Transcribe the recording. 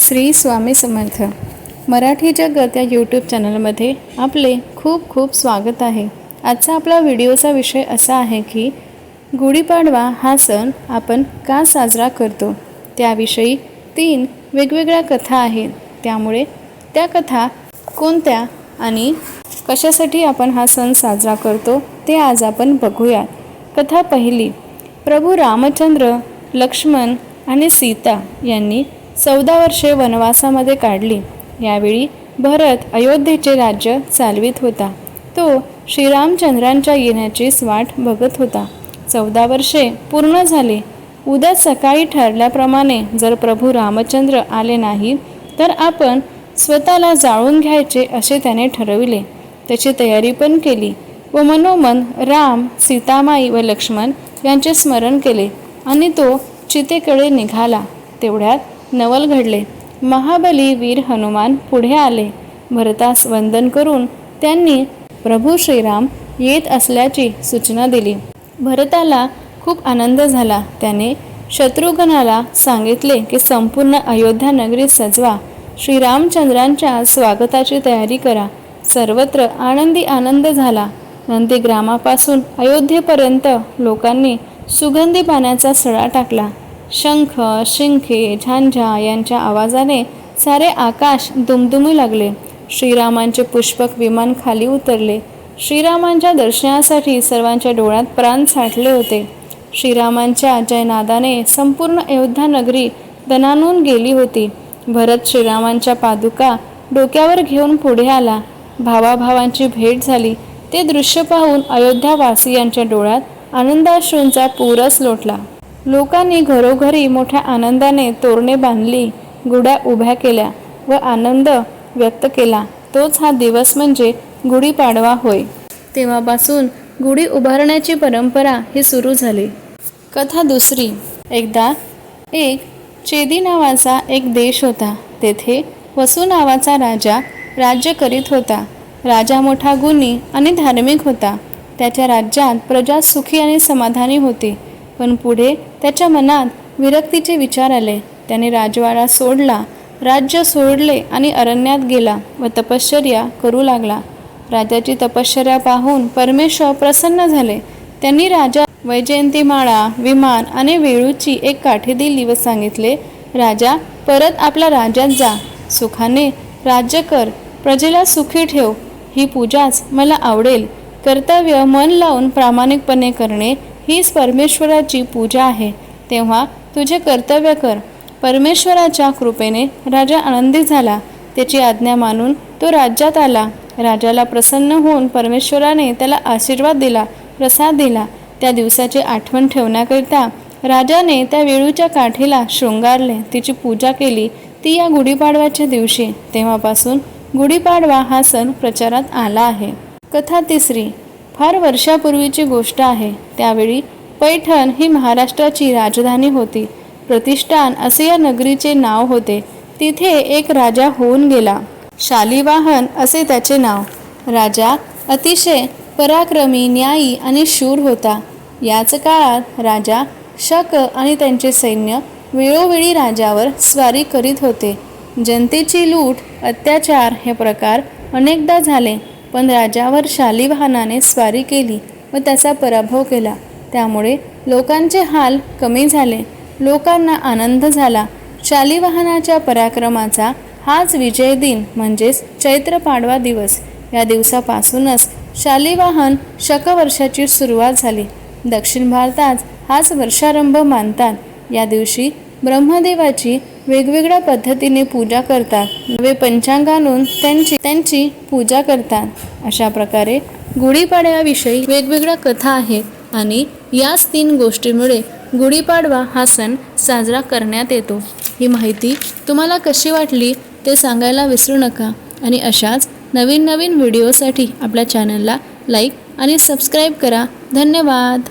श्री स्वामी समर्थ. मराठी जगत या यूट्यूब चॅनलमध्ये आपले खूप खूप स्वागत आहे. आजचा आपला व्हिडिओचा विषय असा आहे की गुढीपाडवा हा सण आपण का साजरा करतो? त्याविषयी तीन वेगवेगळ्या कथा आहेत. त्यामुळे त्या कथा कोणत्या आणि कशासाठी आपण हा सण साजरा करतो ते आज आपण बघूया कथा पहिली प्रभू रामचंद्र लक्ष्मण आणि सीता यांनी चौदा वर्षे वनवासामध्ये काढली. यावेळी भरत अयोध्येचे राज्य चालवित होता. तो श्रीरामचंद्रांच्या येण्याचीच वाट बघत होता. चौदा वर्षे पूर्ण झाले. उद्या सकाळी ठरल्याप्रमाणे जर प्रभू रामचंद्र आले नाही तर आपण स्वतःला जाळून घ्यायचे असे त्याने ठरविले. त्याची तयारी पण केली व मनोमन राम सीतामाई व लक्ष्मण यांचे स्मरण केले आणि तो चितेकडे निघाला. तेवढ्यात नवल घडले. महाबली वीर हनुमान पुढे आले. भरतास वंदन करून त्यांनी प्रभू श्रीराम येत असल्याची सूचना दिली. भरताला खूप आनंद झाला. त्याने शत्रुघ्नाला सांगितले की संपूर्ण अयोध्या नगरी सजवा. श्रीरामचंद्रांच्या स्वागताची तयारी करा. सर्वत्र आनंदी आनंद झाला. नंदीग्रामापासून अयोध्येपर्यंत लोकांनी सुगंधी पाण्याचा सडा टाकला. शंख शिंखे झांझा यांच्या आवाजाने सारे आकाश दुमदुमू लागले. श्रीरामांचे पुष्पक विमान खाली उतरले. श्रीरामांच्या दर्शनासाठी सर्वांच्या डोळ्यात प्राण साठले होते. श्रीरामांच्या जयनादाने संपूर्ण अयोध्या नगरी दणानून गेली होती. भरत श्रीरामांच्या पादुका डोक्यावर घेऊन पुढे आला. भावाभावांची भेट झाली. ते दृश्य पाहून अयोध्यावासियांच्या डोळ्यात आनंदाश्रूंचा पूरच लोटला. लोकांनी घरोघरी मोठ्या आनंदाने तोरणे बांधली गुड्या उभ्या केल्या व आनंद व्यक्त केला. तोच हा दिवस म्हणजे गुढीपाडवा होय. तेव्हापासून गुढी उभारण्याची परंपरा ही सुरू झाली. कथा दुसरी. एकदा एक चेदी नावाचा एक देश होता. तेथे वसू नावाचा राजा राज्य करीत होता. राजा मोठा गुणी आणि धार्मिक होता. त्याच्या राज्यात प्रजा सुखी आणि समाधानी होती. पण पुढे त्याच्या मनात विरक्तीचे विचार आले. त्याने राजवाडा सोडला. राज्य सोडले आणि अरण्यात गेला व तपश्चर्या करू लागला. राजाची तपश्चर्या पाहून परमेश्वर प्रसन्न झाले. त्यांनी राजा वैजयंतीमाळा विमान आणि वेळूची एक काठी दिली व सांगितले राजा परत आपल्या राज्यात जा. सुखाने राज्य कर. प्रजेला सुखी ठेव. ही पूजाच मला आवडेल. कर्तव्य मन लावून प्रामाणिकपणे करणे हीच परमेश्वराची पूजा आहे. तेव्हा तुझे कर्तव्य कर. परमेश्वराच्या कृपेने राजा आनंदित झाला. त्याची आज्ञा मानून तो राज्यात आला. राजाला प्रसन्न होऊन परमेश्वराने त्याला आशीर्वाद दिला प्रसाद दिला. त्या दिवसाची आठवण ठेवण्याकरिता राजाने त्या वेळूच्या काठीला शृंगारले. तिची पूजा केली. ती या गुढीपाडव्याच्या दिवशी. तेव्हापासून गुढीपाडवा हा सण प्रचारात आला आहे. कथा तिसरी. फार वर्षापूर्वीची गोष्ट आहे. त्यावेळी पैठण ही महाराष्ट्राची राजधानी होती. प्रतिष्ठान असे या नगरीचे नाव होते. तिथे एक राजा होऊन गेला. शालिवाहन असे त्याचे नाव. राजा अतिशय पराक्रमी न्यायी आणि शूर होता. याच काळात राजा शक आणि त्यांचे सैन्य वेळोवेळी राजावर स्वारी करीत होते. जनतेची लूट अत्याचार हे प्रकार अनेकदा झाले. पण राजावर शालिवाहनाने स्वारी केली व त्याचा पराभव केला. त्यामुळे लोकांचे हाल कमी झाले. लोकांना आनंद झाला. शालिवाहनाच्या पराक्रमाचा हाच विजय दिन म्हणजेच चैत्र पाडवा दिवस. या दिवसापासूनच शालिवाहन शकवर्षाची सुरुवात झाली. दक्षिण भारतात हाच वर्षारंभ मानतात. या दिवशी ब्रह्मदेवाची वेगवेगळ्या पद्धतीने पूजा करतात. नवे पंचांग आणून त्यांची त्यांची पूजा करतात. अशा प्रकारे गुढीपाडव्याविषयी वेगवेगळ्या कथा आहेत आणि याच तीन गोष्टींमुळे गुढीपाडवा हा सण साजरा करण्यात येतो. ही माहिती तुम्हाला कशी वाटली ते सांगायला विसरू नका आणि अशाच नवीन नवीन व्हिडिओसाठी आपल्या चॅनलला लाईक आणि सबस्क्राईब करा. धन्यवाद.